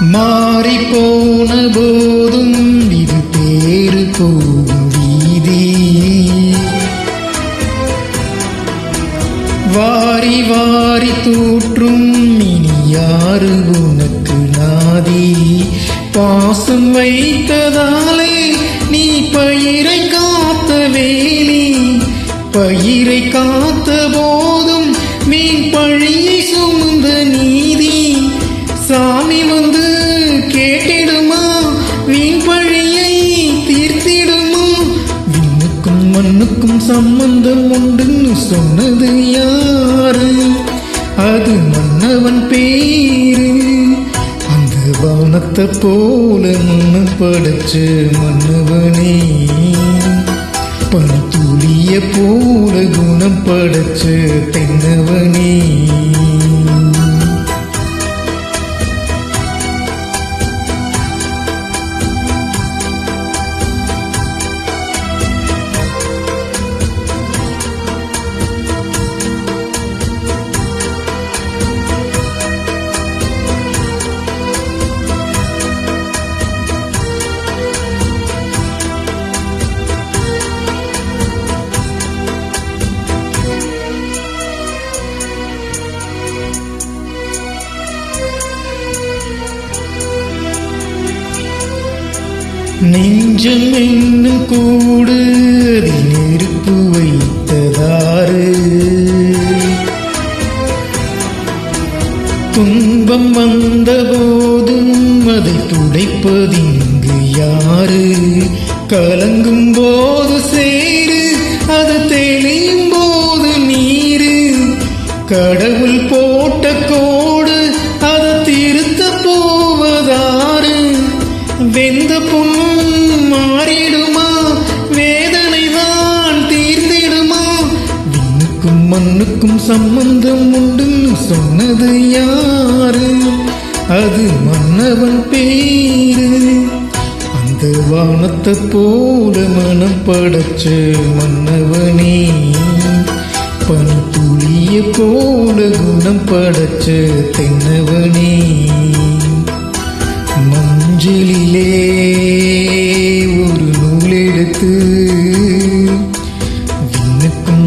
மாறிப்போன போதும் இது பேரு போகும் வீதி. வாரி வாரி தூற்றும் இனி யாரு உனக்கு நாதி. பாசம் வைத்ததாலே நீ பயிரை காத்த வேலி. பயிரை காத்த போதும் மீன் பழி மண்ணுக்கும் சம்பந்தம் உண்டுன்னு சொன்னது யாரு? அது மன்னவன் பேரு. அந்த வானத்தை போல மண்ணு படைச்சு மன்னவனே. பனித்துளிய போல குணம் படைச்சு தென்னவனே. நெஞ்சம் என்னும் கூடு அதில் நெருப்பு வைத்ததாறு. துன்பம் வந்த போதும் அதை துடைப்பதிங்கு யாரு? கலங்கும் போது சேரு அது தெளியும் போது நீரு. கடவுள் போட்ட கோ மண்ணுக்கும் சம்பந்தம் உண்டுன்னு சொன்னது யாரு? அது மன்னவன் பேரு. அந்த வானத்தை போல மனம் படைச்ச மன்னவனே. பனி துளிய போல குணம் படைச்ச தென்னவனே.